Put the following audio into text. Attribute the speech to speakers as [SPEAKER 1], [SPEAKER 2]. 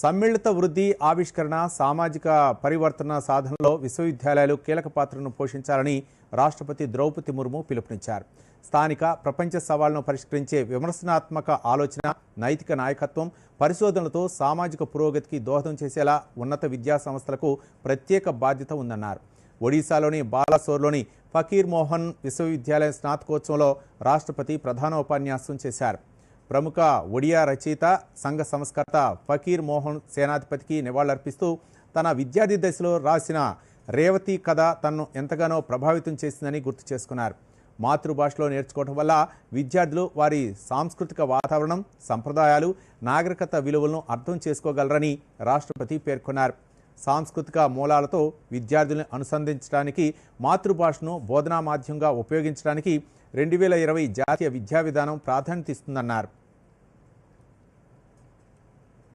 [SPEAKER 1] సమ్మిళిత వృద్ధి ఆవిష్కరణ సామాజిక పరివర్తన సాధనలో విశ్వవిద్యాలయాలు కీలక పాత్రను పోషించాలని రాష్ట్రపతి ద్రౌపది ముర్ము పిలుపునిచ్చారు. స్థానిక ప్రపంచ సవాళ్ళను పరిష్కరించే విమర్శనాత్మక ఆలోచన నైతిక నాయకత్వం పరిశోధనలతో సామాజిక పురోగతికి దోహదం చేసేలా ఉన్నత విద్యా సంస్థలకు ప్రత్యేక బాధ్యత ఉందన్నారు. ఒడిశాలోని బాలాసోర్లోని ఫకీర్ మోహన్ విశ్వవిద్యాలయం స్నాతకోత్సవంలో రాష్ట్రపతి ప్రధాన ఉపన్యాసం చేశారు. ప్రముఖ ఒడియా రచయిత సంఘ సంస్కర్త ఫకీర్ మోహన్ సేనాధిపతికి నివాళులర్పిస్తూ తన విద్యార్థి దశలో రాసిన రేవతి కథ తనను ఎంతగానో ప్రభావితం చేసిందని గుర్తు చేసుకున్నారు. మాతృభాషలో నేర్చుకోవడం వల్ల విద్యార్థులు వారి సాంస్కృతిక వాతావరణం సంప్రదాయాలు నాగరికత విలువలను అర్థం చేసుకోగలరని రాష్ట్రపతి పేర్కొన్నారు. సాంస్కృతిక మూలాలతో విద్యార్థులను అనుసంధించడానికి మాతృభాషను బోధనా మాధ్యమంగా ఉపయోగించడానికి రెండు వేల ఇరవై జాతీయ విద్యా విధానం ప్రాధాన్యత ఇస్తుందన్నారు.